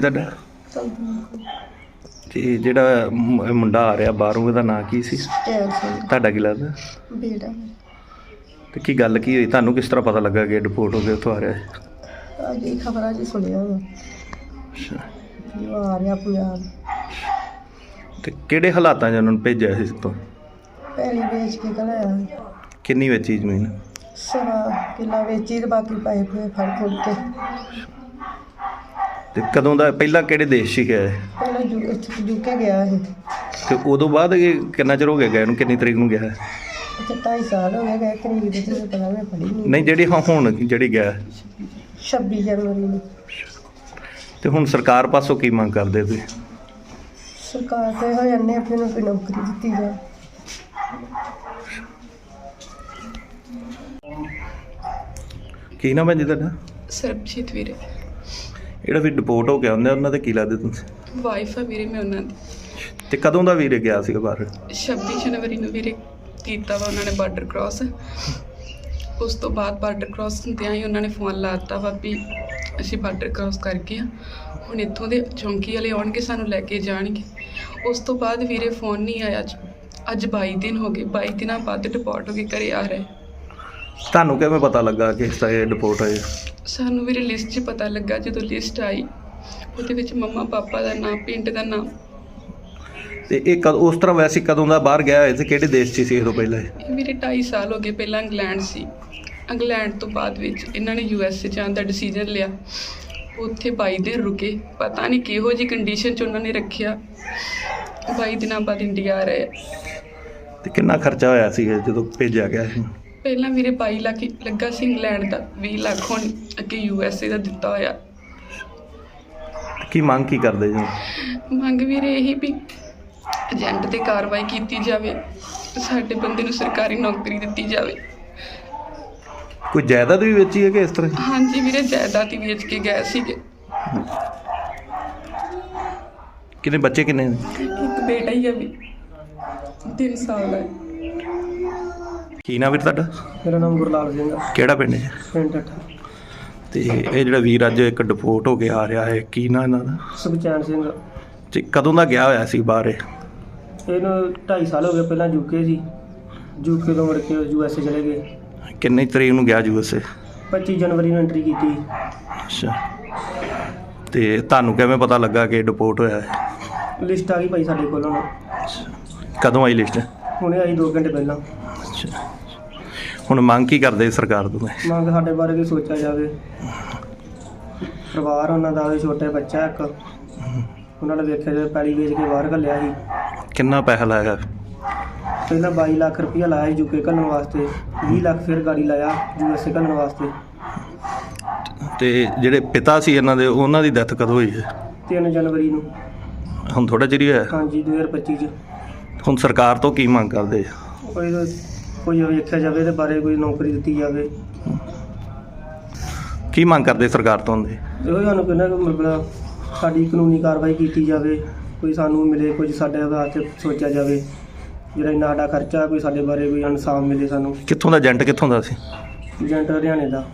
ਤੁਹਾਡਾ? ਤੇ ਜਿਹੜਾ ਮ- ਮੁੰਡਾ ਆ ਰਿਹਾ ਬਾਹਰੋਂ ਇਹਦਾ ਨਾਂ ਕੀ ਸੀ? ਟੈਲ ਸਿੰਘ। ਤੁਹਾਡਾ ਕੀ ਲੱਗਦਾ? ਬੇਟਾ। ਤੇ ਕੀ ਗੱਲ ਕੀ ਹੋਈ? ਤੁਹਾਨੂੰ ਕਿਸ ਤਰ੍ਹਾਂ ਪਤਾ ਲੱਗਾ ਕਿ ਡਿਪੋਰਟ ਹੋ ਕੇ ਉੱਥੋਂ ਆ ਰਿਹਾ ਹੈ? ਅੱਜ ਇਹ ਖਬਰਾਂ 'ਚ ਸੁਣਿਆ ਵਾ। ਅੱਛਾ। ਕਿ ਉਹ ਆ ਰਿਹਾ ਪੰਜਾਬ। ਤੇ ਕਿਹੜੇ ਹਾਲਾਤਾਂ 'ਚ ਉਹਨਾਂ ਨੂੰ ਭੇਜਿਆ ਸੀ ਤੋਂ ਪਹਿਲੀ ਵੇਚ ਕੇ ਘਲਾਇਆ ਕਿੰਨੀ ਵੇਚੀ ਜ਼ਮੀਨ? ਸਵਾ ਕਿੱਲਾ ਵੇਚੀ ਤੇ ਬਾਕੀ ਪੂਏ ਫੜ ਫੁੜ ਕੇ। ਤੇ ਕਦੋਂ ਦਾ ਪਹਿਲਾਂ ਕਿਹੜੇ ਦੇਸ਼ 'ਚ ਗਿਆ? ਪਹਿਲਾਂ ਜੂ ਇਹ ਤੇ ਉਦੋਂ ਬਾਅਦ ਇਹ ਕਿੰਨਾ ਚਿਰ ਹੋ ਗਿਆ ਗਿਆ ਇਹਨੂੰ ਕਿੰਨੀ ਤਰੀਕ ਨੂੰ ਗਿਆ ਹੈ? ਇੱਥੇ 2.5 ਸਾਲ ਹੋ ਗਏ ਗਏ ਕਰੀਬ ਦੇ ਤੇ ਪਤਾ ਮੈਂ ਪੜੀ ਨਹੀਂ ਨਹੀਂ ਜਿਹੜੀ ਹਾਂ ਹੁਣ ਜਿਹੜੀ ਗਿਆ। ਹੈ। 26 ਜਨਵਰੀ ਨੂੰ। ਤੇ ਹੁਣ ਸਰਕਾਰ ਪਾਸੋਂ ਕੀ ਮੰਗ ਕਰਦੇ ਤੁਸੀਂ? ਸਰਕਾਰ ਤੇ ਹੋ ਜਾਂਦੇ ਆਪਣੇ ਨੂੰ ਕੋਈ ਨੌਕਰੀ ਦਿੱਤੀ ਜਾਏ ਕੀ ਨਾਮ ਹੈ ਜੀ ਤੁਹਾਡਾ? ਸਰਬਜੀਤ ਵੀਰੇ। ਜਿਹੜਾ ਵੀ ਡਿਪੋਰਟ ਹੋ ਗਿਆ ਹੁੰਦਾ ਉਹਨਾਂ ਦੇ ਕੀ ਲੱਗਦੇ ਤੁਸੀਂ? ਵਾਈਫ ਆ ਵੀਰੇ ਮੈਂ ਉਹਨਾਂ ਦੀ। ਤੇ ਕਦੋਂ ਦਾ ਵੀਰੇ ਗਿਆ ਸੀਗਾ ਬਾਹਰ? 26 ਜਨਵਰੀ ਨੂੰ ਵੀਰੇ ਕੀਤਾ ਵਾ ਉਹਨਾਂ ਨੇ ਬਾਰਡਰ ਕ੍ਰਾਸ ਉਸ ਤੋਂ ਬਾਅਦ ਬਾਰਡਰ ਕ੍ਰਾਸ ਹੁੰਦਿਆਂ ਹੀ ਉਹਨਾਂ ਨੇ ਫੋਨ ਲਾਤਾ ਵਾ ਵੀ ਅਸੀਂ ਬਾਰਡਰ ਕ੍ਰਾਸ ਕਰ ਗਏ ਆ ਹੁਣ ਇੱਥੋਂ ਦੇ ਚੌਂਕੀ ਵਾਲੇ ਆਉਣਗੇ ਸਾਨੂੰ ਲੈ ਕੇ ਜਾਣਗੇ। ਉਸ ਤੋਂ ਬਾਅਦ ਵੀਰੇ ਫੋਨ ਨਹੀਂ ਆਇਆ। ਅੱਜ ਅੱਜ 22 ਦਿਨ ਹੋ ਗਏ 22 ਦਿਨਾਂ ਬਾਅਦ ਡਿਪੋਰਟ ਹੋ ਕੇ ਘਰੇ ਆ ਰਹੇ। ਤੁਹਾਨੂੰ ਕਿਵੇਂ ਪਤਾ ਲੱਗਾ ਕਿ ਇਸ ਤਰ੍ਹਾਂ ਇਹ ਡਿਪੋਰਟ ਹੋਏ ਸਾਨੂੰ ਵੀਰੇ ਲਿਸਟ 'ਚ ਪਤਾ ਲੱਗਾ ਜਦੋਂ ਲਿਸਟ ਆਈ। ਉਹਦੇ ਵਿੱਚ ਮੰਮਾ ਪਾਪਾ ਦਾ ਨਾਮ ਪਿੰਡ ਦਾ ਨਾਮ। ਤੇ ਇਹ ਕਦ ਉਸ ਤਰ੍ਹਾਂ ਵੈਸੇ ਕਦੋਂ ਦਾ ਬਾਹਰ ਗਿਆ ਹੋਇਆ ਸੀ? ਕਿਹੜੇ ਦੇਸ਼ 'ਚ ਸੀ ਇਹ ਤੋਂ ਪਹਿਲਾਂ? ਇਹ? ਇਹ ਮੇਰੇ 2.5 ਸਾਲ ਹੋ ਗਏ ਪਹਿਲਾਂ ਇੰਗਲੈਂਡ ਸੀ। ਇੰਗਲੈਂਡ ਤੋਂ ਬਾਅਦ ਵਿੱਚ ਇਹਨਾਂ ਨੇ ਯੂ ਐਸ ਏ ਜਾਣ ਦਾ ਡਿਸੀਜਨ ਲਿਆ। ਉੱਥੇ 22 ਦਿਨ ਰੁਕੇ। ਪਤਾ ਨਹੀਂ ਕਿਹੋ ਜੀ ਕੰਡੀਸ਼ਨ 'ਚ ਉਹਨਾਂ ਨੇ ਰੱਖਿਆ। 22 ਦਿਨਾਂ ਬਾਅਦ ਇੰਡੀਆ ਆ ਰਹੇ ਆ। ਤੇ ਕਿੰਨਾ ਖਰਚਾ ਹੋਇਆ ਸੀ ਜਦੋਂ ਭੇਜਿਆ ਗਿਆ ਸੀ? ਪਹਿਲਾਂ ਵੀਰੇ 22 ਲੱਖ ਲੱਗਾ ਸੀ ਇੰਗਲੈਂਡ ਦਾ 20 ਲੱਖ ਹੁਣ ਅੱਗੇ ਯੂ ਐਸ ਏ ਦਾ ਦਿੱਤਾ ਹੋਇਆ। ਕੀ ਮੰਗ ਕੀ ਕਰਦੇ ਜੀ? ਮੰਗ ਵੀਰੇ ਇਹੀ ਵੀ ਏਜੰਟ ਤੇ ਕਾਰਵਾਈ ਕੀਤੀ ਜਾਵੇ ਸਾਡੇ ਬੰਦੇ ਨੂੰ ਸਰਕਾਰੀ ਨੌਕਰੀ ਦਿੱਤੀ ਜਾਵੇ। ਕੋਈ ਜਾਇਦਾਦ ਵੀ ਵੇਚੀ ਹੈ ਕਿ ਇਸ ਤਰ੍ਹਾਂ? ਹਾਂਜੀ ਵੀਰੇ ਜਾਇਦਾਦ ਹੀ ਵੇਚ ਕੇ ਗਏ ਸੀਗੇ। ਕਿੰਨੇ ਬੱਚੇ ਕਿੰਨੇ ਨੇ? ਇੱਕ ਬੇਟਾ ਹੀ ਆ ਵੀ 3 ਸਾਲ ਦਾ ਹੈ ਕੀ ਨਾਮ ਵੀਰ ਤੁਹਾਡਾ? ਮੇਰਾ ਨਾਮ ਗੁਰਲਾਲ ਸਿੰਘ ਆ। ਕਿਹੜਾ ਪਿੰਡ ਹੈ ਪਿੰਡ ਠੱਠਾ ਤੇ ਇਹ ਜਿਹੜਾ ਵੀਰ ਅੱਜ ਇੱਕ ਡਿਪੋਰਟ ਹੋ ਕੇ ਆ ਰਿਹਾ ਹੈ ਕੀ ਨਾਂ ਇਹਨਾਂ ਦਾ? ਸੁਖਚੈਨ ਸਿੰਘ। ਤੇ ਕਦੋਂ ਦਾ ਗਿਆ ਹੋਇਆ ਸੀ ਬਾਹਰ ਇਹ? ਇਹਨੂੰ 2.5 ਸਾਲ ਹੋ ਗਏ ਪਹਿਲਾਂ ਯੂਕੇ ਸੀ। ਯੂਕੇ ਤੋਂ ਮੁੜ ਕੇ ਯੂ ਐਸ ਏ ਚਲੇ ਗਏ। ਕਿੰਨੀ ਤਰੀਕ ਨੂੰ ਗਿਆ ਯੂਐਸਏ 25 ਜਨਵਰੀ ਨੂੰ ਐਂਟਰੀ ਕੀਤੀ। ਅੱਛਾ। ਤੇ ਤੁਹਾਨੂੰ ਕਿਵੇਂ ਪਤਾ ਲੱਗਾ ਕਿ ਡਿਪੋਰਟ ਹੋਇਆ ਹੈ? ਲਿਸਟ ਆ ਗਈ ਭਾਈ ਸਾਡੇ ਕੋਲ। ਹੁਣ ਕਦੋਂ ਆਈ ਲਿਸਟ? ਹੁਣੇ ਆਈ 2 ਘੰਟੇ ਪਹਿਲਾਂ। ਅੱਛਾ। ਹੁਣ ਮੰਗ ਕੀ ਕਰਦੇ ਸਰਕਾਰ ਤੋਂ? ਮੰਗ ਸਾਡੇ ਬਾਰੇ ਕੀ ਸੋਚਿਆ ਜਾਵੇ। ਪਰਿਵਾਰ ਉਹਨਾਂ ਦਾ ਵੀ ਛੋਟਾ ਬੱਚਾ ਇੱਕ। ਉਹਨਾਂ ਨੇ ਵੇਖਿਆ ਜਾਵੇ ਪੈਲੀ ਵੇਚ ਕੇ ਬਾਹਰ ਘੱਲਿਆ ਸੀ। ਕਿੰਨਾ ਪੈਸਾ ਲਾਇਆ? ਪਹਿਲਾਂ 22 ਲੱਖ ਰੁਪਇਆ ਲਾਇਆ ਯੂਕੇ ਘੱਲਣ ਵਾਸਤੇ। 20 ਲੱਖ ਫਿਰ ਗਾੜੀ ਲਾਇਆ ਯੂ ਐਸ ਏ ਘੱਲਣ ਵਾਸਤੇ। ਤੇ ਜਿਹੜੇ ਪਿਤਾ ਸੀ ਇਹਨਾਂ ਦੇ ਉਹਨਾਂ ਦੀ ਡੈਥ ਕਦੋਂ ਹੋਈ ਹੈ? 3 ਜਨਵਰੀ ਨੂੰ। ਹੁਣ ਥੋੜਾ ਚਿਰ ਹੀ ਹੋਇਆ। ਹਾਂਜੀ 2025 ਚ। ਹੁਣ ਸਰਕਾਰ ਤੋਂ ਕੀ ਮੰਗ ਕਰਦੇ ਕੋਈ ਕੋਈ ਵੇਖਿਆ ਜਾਵੇ ਇਹਦੇ ਬਾਰੇ ਕੋਈ ਨੌਕਰੀ ਦਿੱਤੀ ਜਾਵੇ। ਕੀ ਮੰਗ ਕਰਦੇ ਸਰਕਾਰ ਤੋਂ ਹੁੰਦੇ ਇਹੋ ਸਾਨੂੰ ਕਹਿੰਦਾ ਕਿ ਮਤਲਬ ਸਾਡੀ ਕਾਨੂੰਨੀ ਕਾਰਵਾਈ ਕੀਤੀ ਜਾਵੇ ਕੋਈ ਸਾਨੂੰ ਮਿਲੇ ਕੁਝ ਸਾਡੇ ਵਾਸਤੇ ਸੋਚਿਆ ਜਾਵੇ। ਜਿਹੜਾ ਇੰਨਾ ਸਾਡਾ ਖਰਚਾ ਕੋਈ ਸਾਡੇ ਬਾਰੇ ਕੋਈ ਇਨਸਾਫ ਮਿਲੇ ਸਾਨੂੰ। ਕਿੱਥੋਂ ਦਾ ਏਜੰਟ ਕਿੱਥੋਂ ਦਾ ਸੀ? ਏਜੰਟ ਹਰਿਆਣੇ ਦਾ।